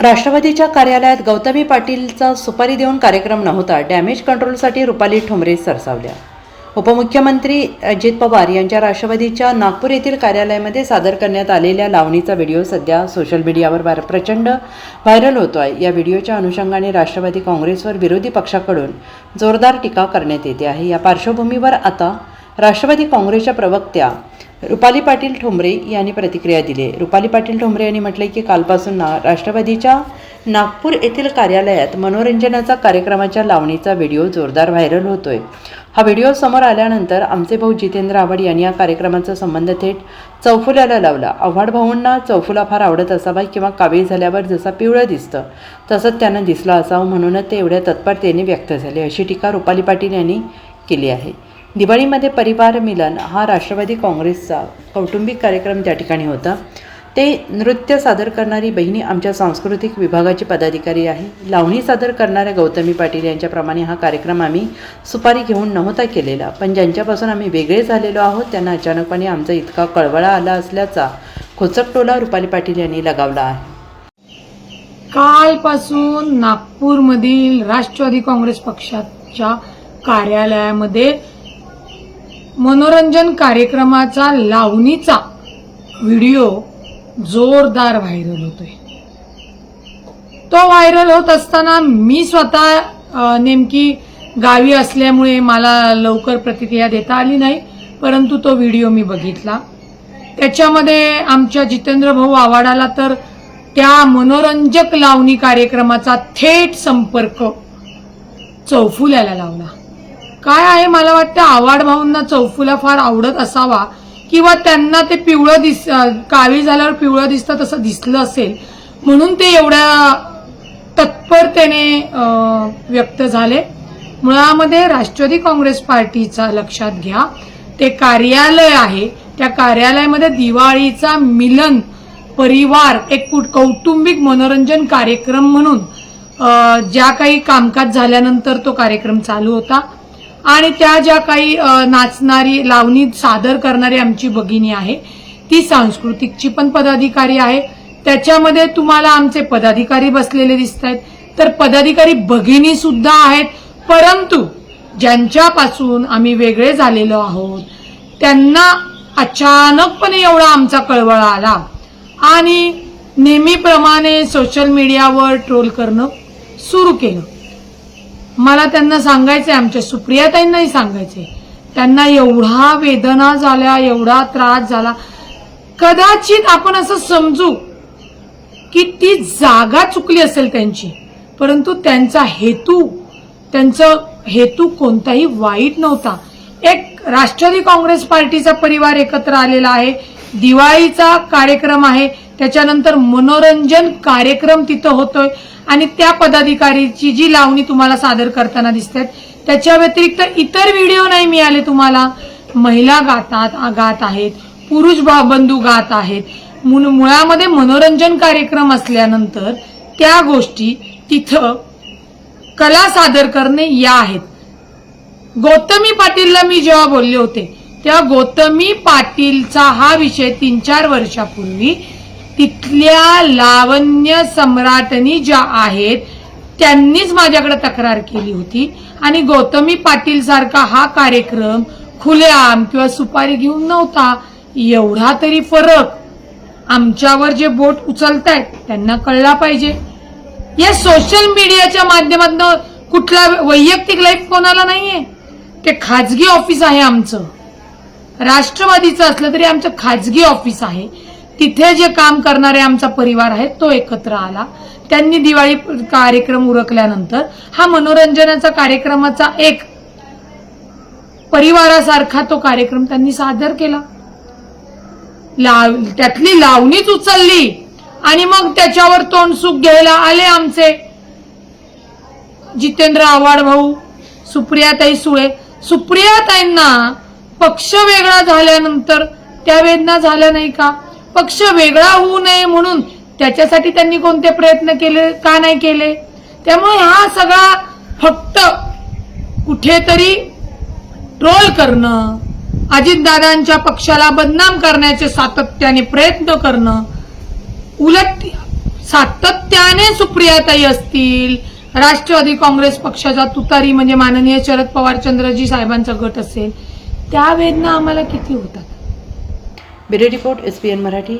राष्ट्रवादीच्या कार्यालयात गौतमी पाटीलचा सुपारी देऊन कार्यक्रम नव्हता. डॅमेज कंट्रोलसाठी रुपाली ठोंबरे सरसावल्या. उपमुख्यमंत्री अजित पवार यांच्या राष्ट्रवादीच्या नागपूर येथील कार्यालयामध्ये सादर करण्यात आलेल्या लावणीचा व्हिडिओ सध्या सोशल मीडियावर भार- प्रचंड व्हायरल होतो आहे या व्हिडिओच्या अनुषंगाने राष्ट्रवादी काँग्रेसवर विरोधी पक्षाकडून जोरदार टीका करण्यात येते आहे. या पार्श्वभूमीवर आता राष्ट्रवादी काँग्रेसच्या प्रवक्त्या रुपाली पाटील ठोंबरे यांनी प्रतिक्रिया दिली. रुपाली पाटील ठोंबरे यांनी म्हटले की कालपासून ना राष्ट्रवादीच्या नागपूर येथील कार्यालयात मनोरंजनाचा कार्यक्रमाच्या लावणीचा व्हिडिओ जोरदार व्हायरल होतोय. हा व्हिडिओ समोर आल्यानंतर आमचे भाऊ जितेंद्र आव्हाड यांनी या कार्यक्रमाचा संबंध थेट चौफुल्याला लावला. आव्हाड भाऊंना चौफुला फार आवडत असावा किंवा कावीळ झाल्यावर जसा पिवळं दिसतं तसंच त्यांना दिसलं असावं म्हणूनच ते एवढ्या तत्परतेने व्यक्त झाले अशी टीका रुपाली पाटील यांनी केली आहे. दिवाळीमध्ये परिवार मिलन हा राष्ट्रवादी काँग्रेसचा कौटुंबिक कार्यक्रम त्या ठिकाणी होता ते नृत्य सादर करणारी बहिणी आमच्या सांस्कृतिक विभागाची पदाधिकारी आहे. लावणी सादर करणाऱ्या गौतमी पाटील यांच्याप्रमाणे हा कार्यक्रम आम्ही सुपारी घेऊन नव्हता केलेला पण ज्यांच्यापासून आम्ही वेगळे झालेलो आहोत त्यांना अचानकपणे आमचा इतका कळवळा आला असल्याचा खोचकटोला रुपाली पाटील यांनी लगावला आहे. कालपासून नागपूरमधील राष्ट्रवादी काँग्रेस पक्षाच्या कार्यालयामध्ये मनोरंजन कार्यक्रमाचा लावणीचा व्हिडिओ जोरदार व्हायरल होतोय. तो व्हायरल होत असताना मी स्वतः नेमकी गावी असल्यामुळे मला लवकर प्रतिक्रिया देता आली नाही परंतु तो व्हिडिओ मी बघितला. त्याच्यामध्ये आमच्या जितेंद्र भाऊ आवाडाला तर त्या मनोरंजक लावणी कार्यक्रमाचा थेट संपर्क चौफुल्याला लावला. काय आहे? मला वाटतं आवाड भाऊंना चौफुला फार आवडत असावा. किंवा त्यांना ते पिवळं दिस काळी झाल्यावर पिवळं दिसतं तसं दिसलं असेल. म्हणून ते एवढ्या तत्परतेने व्यक्त झाले. मुळामध्ये राष्ट्रवादी काँग्रेस पार्टीचा लक्षात घ्या. ते कार्यालय आहे. त्या कार्यालयामध्ये दिवाळीचा मिलन परिवार एक कुट- कौटुंबिक मनोरंजन कार्यक्रम म्हणून ज्या काही कामकाज झाल्यानंतर तो कार्यक्रम चालू होता. आणि त्या ज्या काही नाचणारी लावणी सादर करणारी आमची भगिनी आहे ती सांस्कृतिकची पण पदाधिकारी आहे. त्याच्यामध्ये तुम्हाला आमचे पदाधिकारी बसलेले दिसत आहेत तर पदाधिकारी भगिनी सुद्धा आहेत. परंतु ज्यांच्यापासून आम्ही वेगळे झालेलो आहोत त्यांना अचानकपणे एवढा आमचा कळवळ आला. आणि नेहमीप्रमाणे सोशल मीडियावर ट्रोल करणं सुरू केलं. मला त्यांना सांगायचंय आमच्या सुप्रियाताईंनाही सांगायचंय. त्यांना एवढा वेदना झाल्या एवढा त्रास झाला. कदाचित आपण असं समजू की ती जागा चुकली असेल त्यांची. परंतु त्यांचा हेतू त्यांचा हेतू कोणताही वाईट नव्हता. एक राष्ट्रवादी काँग्रेस पार्टीचा परिवार एकत्र आलेला आहे. दिवाळीचा कार्यक्रम आहे. त्याच्यानंतर मनोरंजन कार्यक्रम तिथं होतोय आणि त्या पदाधिकारीची जी लावणी तुम्हाला सादर करताना दिसतात त्याच्या व्यतिरिक्त इतर व्हिडिओ नाही मिळाले तुम्हाला. महिला गातात गात आहेत पुरुष बंधू गात आहेत. मुळामध्ये मनोरंजन कार्यक्रम असल्यानंतर त्या गोष्टी तिथं कला सादर करणे या आहेत. गौतमी पाटीलला मी जेव्हा बोलले होते तेव्हा गौतमी पाटीलचा हा विषय तीन चार वर्षापूर्वी तिथल्या लावण्य सम्राटनी ज्या आहेत त्यांनीच माझ्याकडे तक्रार केली होती. आणि गौतमी पाटील सारखा हा कार्यक्रम खुलेआम किंवा सुपारी घेऊन नव्हता. एवढा तरी फरक आमच्यावर जे बोट उचलतायत त्यांना कळला पाहिजे. या सोशल मीडियाच्या माध्यमातून कुठला वैयक्तिक लाईफ कोणाला नाहीये. ते खाजगी ऑफिस आहे आमचं. राष्ट्रवादीचं असलं तरी आमचं खाजगी ऑफिस आहे. तिथे जे काम करणारे आमचा परिवार आहे तो एकत्र आला. त्यांनी दिवाळी कार्यक्रम उरकल्यानंतर हा मनोरंजनाचा कार्यक्रमाचा एक परिवारासारखा तो कार्यक्रम त्यांनी सादर केला. लाव त्यातली लावणीच उचलली आणि मग त्याच्यावर तोंडसुख घ्यायला आले आमचे. जितेंद्र आव्हाड भाऊ सुप्रियाताई सुळे. सुप्रियाताईंना पक्ष वेगळा झाल्यानंतर त्या वेदना झाल्या नाही का? पक्ष वेगळा होऊ नये म्हणून त्याच्यासाठी त्यांनी कोणते प्रयत्न केले का नाही केले? त्यामुळे हा सगळा फक्त कुठेतरी ट्रोल करणं अजितदादांच्या पक्षाला बदनाम करण्याचे सातत्याने प्रयत्न करणं उलट सातत्याने सुप्रियाताई असतील राष्ट्रवादी काँग्रेस पक्षाचा तुतारी म्हणजे माननीय शरद पवार चंद्रजी साहेबांचा गट असेल त्या वेदना आम्हाला किती होतात? bureau report S P N Marathi